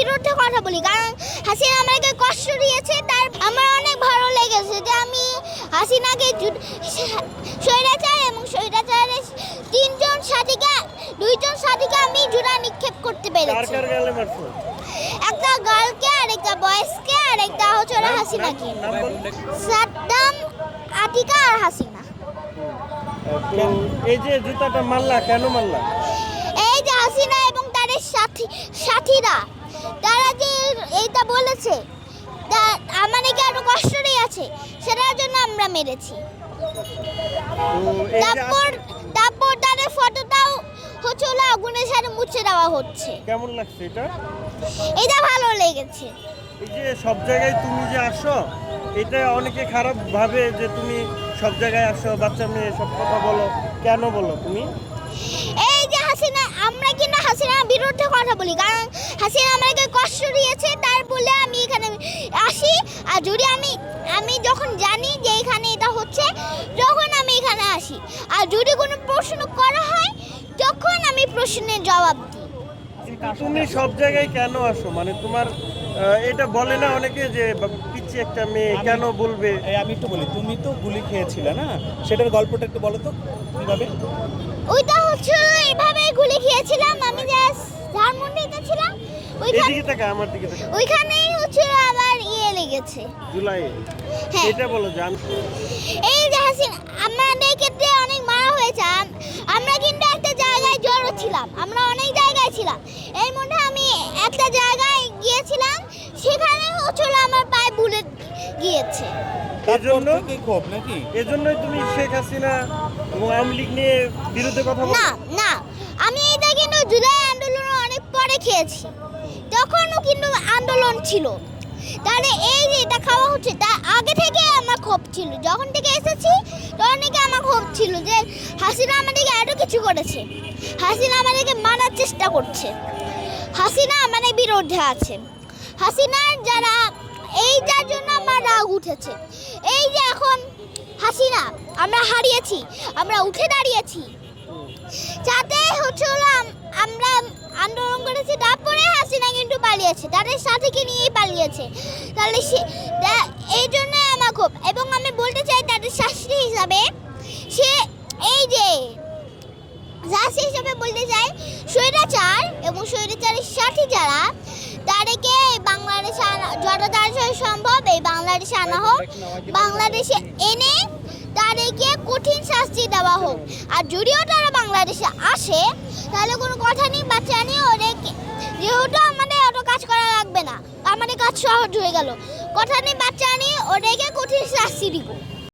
বিরুদ্ধে কথা বলি কারণ হাসিনা আমাকে কষ্ট দিয়েছে তার আমার অনেক ভালো লেগেছে যে আমি হাসিনাকে স্বৈরাচার এবং স্বৈরাচারের তিনজন সাথীকে দুইজন সাথীকে আমি জুড়া নিক্ষেপ করতে পেরেছি। একটা গার্লকে আর একটা বয়েজকে আর একটা হচ্ছে ওরা হাসিনাকে। সাদ্দাম আতিকা আর হাসিনা। এই যে জুতাটা মারলা কেন মারলা? এই যে হাসিনা এবং তাদের সাথী সাথীরা। তারা যে এইটা বলেছে তা- আমাদেরকে আরও কষ্ট দিয়েছে সেটার জন্য আমরা মেরেছি। তারপর তারপর তাদের ফটোটাও হচ্ছে হলো আগুনের সাথে মুছে দেওয়া হচ্ছে। কেমন লাগছে এটা? এটা ভালো লেগেছে। এই যে সব জায়গায় তুমি যে আসো এটা অনেকে খারাপ ভাবে যে তুমি সব জায়গায় আসো বাচ্চা মেয়ে সব কথা বলো কেন বলো তুমি? এই যে হাসিনা আমরা কিন্তু হাসিনার বিরুদ্ধে কথা বলি। কারণ হাসিনা আমাকে কষ্ট দিয়েছে তার বলে আমি এখানে আসি। আর যদি আমি আমি যখন জানি যে এখানে এটা হচ্ছে তখন আমি এখানে আসি। আর যদি কোনো প্রশ্ন করা হয় তখন আমি প্রশ্নের জবাব দিই। তুমি সব জায়গায় কেন আসো? মানে তোমার এটা বলে না অনেকে যে পিচ্ছি একটা মেয়ে কেন বলবে? আমি একটু বলি তুমি তো গুলি খেয়েছিলে না? সেটার গল্পটা একটু বলো তো কীভাবে? ওইটা হচ্ছে এভাবে গুলি খেয়েছিলাম। এদিকে তাকা আমার দিকে তাকা ওইখানেই হচ্ছে আমার ইয়ে লেগেছে। জুলাই। হ্যাঁ। এটা বলো জান এই যে হাসিনা আমাদের ক্ষেত্রে অনেক মারা হয়েছে। আমরা কিন্তু একটা জায়গায় জড়ো ছিলাম। আমরা অনেক জায়গায় ছিলাম। এর মধ্যে আমি একটা জায়গায় গিয়েছিলাম সেখানে হচ্ছিল আমার পায়ে বুলেট গিয়েছে। এর জন্য কি ক্ষোভ নাকি? এজন্যই তুমি শেখ হাসিনা এবং আওয়ামী লীগ নিয়ে বিরুদ্ধে কথা বলো না না। আমি এটা কিন্তু জুলাই আন্দোলন অনেক পরে খেয়েছি। তখনও কিন্তু আন্দোলন ছিল। তাহলে এই যে এটা খাওয়া হচ্ছে তার আগে থেকে আমার ক্ষোভ ছিল। যখন থেকে এসেছি, তখন থেকে আমার ক্ষোভ ছিল যে হাসিনা আমাদেরকে এত কিছু করেছে। হাসিনা আমাদেরকে মারার চেষ্টা করছে। হাসিনা আমাদের বিরুদ্ধে আছে। হাসিনার যারা এই যার জন্য আমার রাগ উঠেছে। এই যে এখন হাসিনা, আমরা হারিয়েছি, আমরা উঠে দাঁড়িয়েছি। যাতে হচ্ছে আমরা আন্দোলন করেছি কিন্তু পালিয়েছে, তাদের সাথীকে নিয়েই পালিয়েছে। তাহলে সে এই জন্য আমার খুব এবং আমি বলতে চাই তাদের শাস্তি হিসাবে, সে এই যে শাস্তি হিসাবে বলতে চাই, স্বৈরাচার এবং স্বৈরাচারের সাথী যারা, তাদেরকে বাংলাদেশে আনা যত তাড়াতাড়ি সম্ভব এই বাংলাদেশে আনা হোক, বাংলাদেশে এনে তাদেরকে কঠিন শাস্তি দেওয়া হোক। আর যদিও তারা বাংলাদেশে আসে, তাহলে কোনো কথা নেই, বাচ্চা নিয়ে ওদেরকে, যেহেতু আমাদের অত কাজ করা লাগবে না আমাদের কাজ সহজ হয়ে গেল। কথা নেই বাচ্চা নিয়ে ওদেরকে কঠিন শাস্তি দিব।